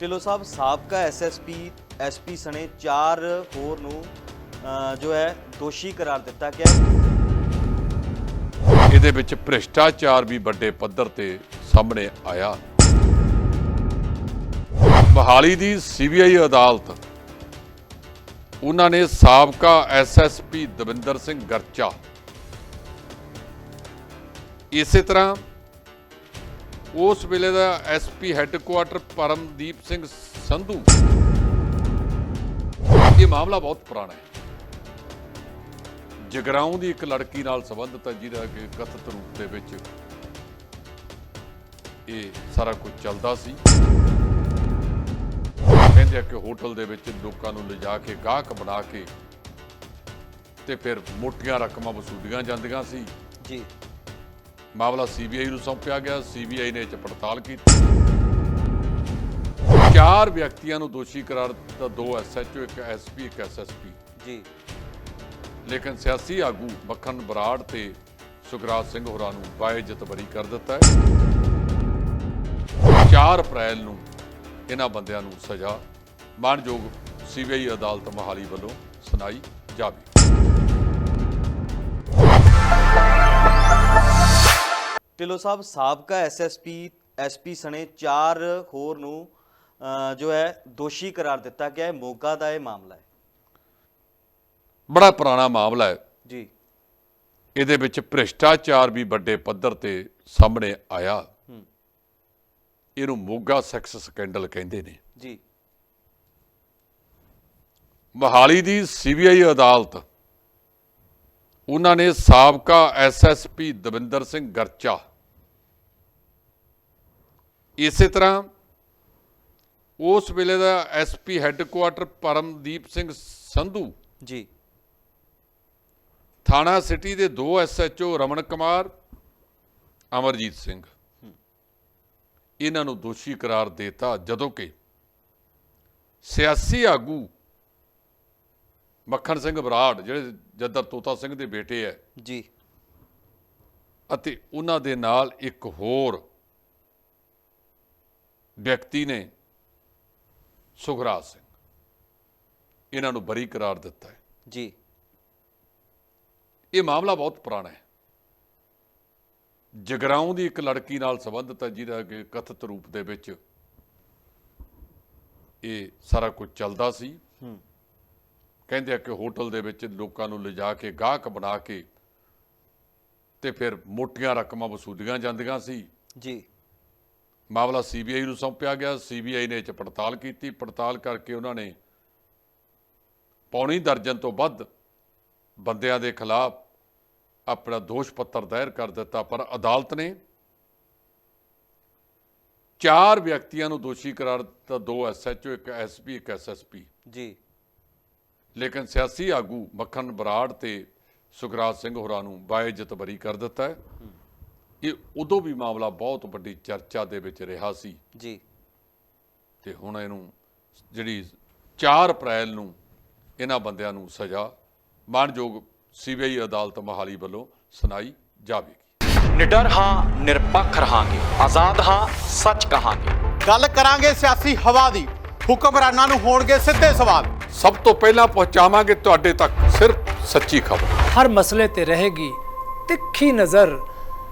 ਢਿੱਲੋਂ ਸਾਹਿਬ, ਸਾਬਕਾ SSP SP ਸਣੇ ਚਾਰ ਹੋਰ ਨੂੰ ਜੋ ਹੈ, ਦੋਸ਼ੀ ਕਰਾਰ ਦਿੱਤਾ ਗਿਆ ਇਹਦੇ ਵਿੱਚ ਭ੍ਰਿਸ਼ਟਾਚਾਰ ਵੀ ਵੱਡੇ ਪੱਧਰ ਤੇ ਸਾਹਮਣੇ ਆਇਆ। ਮੋਹਾਲੀ ਦੀ ਸੀਬੀਆਈ ਅਦਾਲਤ, ਉਹਨਾਂ ਨੇ ਸਾਬਕਾ ਐਸਐਸਪੀ ਦਵਿੰਦਰ ਸਿੰਘ ਗਰਚਾ, ਇਸੇ ਤਰ੍ਹਾਂ ਉਸ ਵੇਲੇ ਦਾ ਐਸਪੀ ਹੈੱਡਕੁਆਟਰ ਪਰਮਦੀਪ ਸਿੰਘ ਸੰਧੂ। ਇਹ ਮਾਮਲਾ ਬਹੁਤ ਪੁਰਾਣਾ ਹੈ। ਜਗਰਾਉਂ ਦੀ ਇੱਕ ਲੜਕੀ ਨਾਲ ਸੰਬੰਧਿਤ ਹੈ, ਜਿਹਦਾ ਕਿ ਕਥਿਤ ਰੂਪ ਦੇ ਵਿੱਚ ਇਹ ਸਾਰਾ ਕੁਝ ਚੱਲਦਾ ਸੀ। ਕਹਿੰਦੇ ਕਿ ਹੋਟਲ ਦੇ ਵਿੱਚ ਲੋਕਾਂ ਨੂੰ ਲਿਜਾ ਕੇ, ਗਾਹਕ ਬਣਾ ਕੇ ਤੇ ਫਿਰ ਮੋਟੀਆਂ ਰਕਮਾਂ ਵਸੂਲੀਆਂ ਜਾਂਦੀਆਂ ਸੀ। ਜੀ। ਮਾਮਲਾ ਸੀਬੀਆਈ ਨੂੰ ਸੌਂਪਿਆ ਗਿਆ। ਸੀਬੀਆਈ ਨੇ ਇਹ 'ਚ ਪੜਤਾਲ ਕੀਤੀ। ਚਾਰ ਵਿਅਕਤੀਆਂ ਨੂੰ ਦੋਸ਼ੀ ਕਰਾਰ ਦਿੱਤਾ। ਦੋ ਐਸਐਚਓ ਇੱਕ ਐਸਪੀ ਇੱਕ ਐਸਐਸਪੀ ਜੀ। ਲੇਕਿਨ ਸਿਆਸੀ ਆਗੂ ਮੱਖਣ ਬਰਾੜ ਤੇ ਸੁਖਰਾਜ ਸਿੰਘ ਹੋਰਾਂ ਨੂੰ ਬਾਇਜ਼ਤ ਬਰੀ ਕਰ ਦਿੱਤਾ ਹੈ। 4 ਅਪ੍ਰੈਲ ਨੂੰ ਇਹਨਾਂ ਬੰਦਿਆਂ ਨੂੰ ਸਜ਼ਾ। ਮਾਣਯੋਗ ਸੀਬੀਆਈ ਅਦਾਲਤ ਮੋਹਾਲੀ ਵੱਲੋਂ ਸੁਣਾਈ ਜਾਵੇ ਢਿੱਲੋਂ ਸਾਹਿਬ ਸਾਬਕਾ ਐਸਐਸਪੀ ਐਸਪੀ ਸਣੇ ਚਾਰ ਹੋਰ ਨੂੰ ਜੋ ਹੈ ਦੋਸ਼ੀ ਕਰਾਰ ਦਿੱਤਾ ਗਿਆ ਹੈ। ਮੋਗਾ ਦਾ ਇਹ ਮਾਮਲਾ ਹੈ। ਬੜਾ ਪੁਰਾਣਾ ਮਾਮਲਾ ਹੈ। ਜੀ। ਇਹਦੇ ਵਿੱਚ ਭ੍ਰਿਸ਼ਟਾਚਾਰ ਵੀ ਵੱਡੇ ਪੱਧਰ ਤੇ ਸਾਹਮਣੇ ਆਇਆ। ਇਹਨੂੰ ਮੋਗਾ ਸੈਕਸ ਸਕੈਂਡਲ ਕਹਿੰਦੇ ਨੇ। ਜੀ। ਮੋਹਾਲੀ ਦੀ ਸੀਬੀਆਈ ਅਦਾਲਤ ਉਹਨਾਂ ਨੇ ਸਾਬਕਾ ਐਸਐਸਪੀ ਦਵਿੰਦਰ ਸਿੰਘ ਗਰਚਾ ਇਸੇ ਤਰ੍ਹਾਂ ਉਸ ਵੇਲੇ ਦਾ ਐਸਪੀ ਹੈੱਡਕੁਆਟਰ ਪਰਮਦੀਪ ਸਿੰਘ ਸੰਧੂ ਜੀ। ਥਾਣਾ ਸਿਟੀ ਦੇ ਦੋ ਐਸਐਚਓ ਰਮਨ ਕੁਮਾਰ ਅਮਰਜੀਤ ਸਿੰਘ। ਇਹਨਾਂ ਨੂੰ ਦੋਸ਼ੀ ਕਰਾਰ ਦੇਤਾ ਜਦੋਂ ਕਿ ਸਿਆਸੀ ਆਗੂ ਮੱਖਣ ਸਿੰਘ ਬਰਾੜ ਜਿਹੜੇ ਜੱਦਰ ਤੋਤਾ ਸਿੰਘ ਦੇ ਬੇਟੇ ਹੈ ਜੀ। ਅਤੇ ਉਹਨਾਂ ਦੇ ਨਾਲ ਇੱਕ ਹੋਰ ਵਿਅਕਤੀ ਨੇ ਸੁਖਰਾਜ ਸਿੰਘ ਇਹਨਾਂ ਨੂੰ ਬਰੀ ਕਰਾਰ ਦਿੱਤਾ ਹੈ। ਜੀ। ਇਹ ਮਾਮਲਾ ਬਹੁਤ ਪੁਰਾਣਾ ਹੈ। ਜਗਰਾਉਂ ਦੀ ਇੱਕ ਲੜਕੀ ਨਾਲ ਸੰਬੰਧਿਤ ਹੈ ਜਿਹਦਾ ਕਿ ਕਥਿਤ ਰੂਪ ਦੇ ਵਿੱਚ ਇਹ ਸਾਰਾ ਕੁਝ ਚੱਲਦਾ ਸੀ। ਹੂੰ। ਕਹਿੰਦੇ ਆ ਕਿ ਹੋਟਲ ਦੇ ਵਿੱਚ ਲੋਕਾਂ ਨੂੰ ਲਿਜਾ ਕੇ ਗਾਹਕ ਬਣਾ ਕੇ ਤੇ ਫਿਰ ਮੋਟੀਆਂ ਰਕਮਾਂ ਵਸੂਲੀਆਂ ਜਾਂਦੀਆਂ ਸੀ। ਜੀ। ਮਾਮਲਾ ਸੀਬੀਆਈ ਨੂੰ ਸੌਂਪਿਆ ਗਿਆ। ਸੀਬੀਆਈ ਨੇ 'ਚ ਪੜਤਾਲ ਕੀਤੀ। ਪੜਤਾਲ ਕਰਕੇ ਉਹਨਾਂ ਨੇ ਪੌਣੀ ਦਰਜਨ ਤੋਂ ਵੱਧ ਬੰਦਿਆਂ ਦੇ ਖਿਲਾਫ ਆਪਣਾ ਦੋਸ਼ ਪੱਤਰ ਦਾਇਰ ਕਰ ਦਿੱਤਾ। ਪਰ ਅਦਾਲਤ ਨੇ ਚਾਰ ਵਿਅਕਤੀਆਂ ਨੂੰ ਦੋਸ਼ੀ ਕਰਾਰ ਦਿੱਤਾ। ਦੋ ਐਸਐਚਓ ਇੱਕ ਐਸਪੀ ਇੱਕ ਐਸਐਸਪੀ ਜੀ। ਲੇਕਿਨ ਸਿਆਸੀ ਆਗੂ ਮੱਖਣ ਬਰਾੜ ਤੇ ਸੁਖਰਾਜ ਸਿੰਘ ਹੋਰਾਂ ਨੂੰ ਬਾਇਜ਼ਤ ਬਰੀ ਕਰ ਦਿੱਤਾ ਹੈ। ਇਹ ਉਦੋਂ ਵੀ ਮਾਮਲਾ ਬਹੁਤ ਵੱਡੀ ਚਰਚਾ ਦੇ ਵਿੱਚ ਰਿਹਾ ਸੀ। ਜੀ। ਤੇ ਹੁਣ ਇਹਨੂੰ ਜਿਹੜੀ 4 ਅਪ੍ਰੈਲ ਨੂੰ ਇਹਨਾਂ ਬੰਦਿਆਂ ਨੂੰ ਸਜ਼ਾ ਮਾਣਯੋਗ ਸੀਬੀਆਈ ਅਦਾਲਤ ਮੋਹਾਲੀ ਵੱਲੋਂ ਸੁਣਾਈ ਜਾਵੇਗੀ। ਨਿਡਰ ਹਾਂ ਨਿਰਪੱਖ ਰਹਾਂਗੇ। ਆਜ਼ਾਦ ਹਾਂ ਸੱਚ ਕਹਾਂਗੇ। ਗੱਲ ਕਰਾਂਗੇ ਸਿਆਸੀ ਹਵਾ ਦੀ। ਹੁਕਮਰਾਨਾਂ ਨੂੰ ਹੋਣਗੇ ਸਿੱਧੇ ਸਵਾਲ। ਸਭ ਤੋਂ ਪਹਿਲਾਂ ਪਹੁੰਚਾਵਾਂਗੇ ਤੁਹਾਡੇ ਤੱਕ ਸਿਰਫ ਸੱਚੀ ਖਬਰ। ਹਰ ਮਸਲੇ ਤੇ ਰਹੇਗੀ ਤਿੱਖੀ ਨਜ਼ਰ।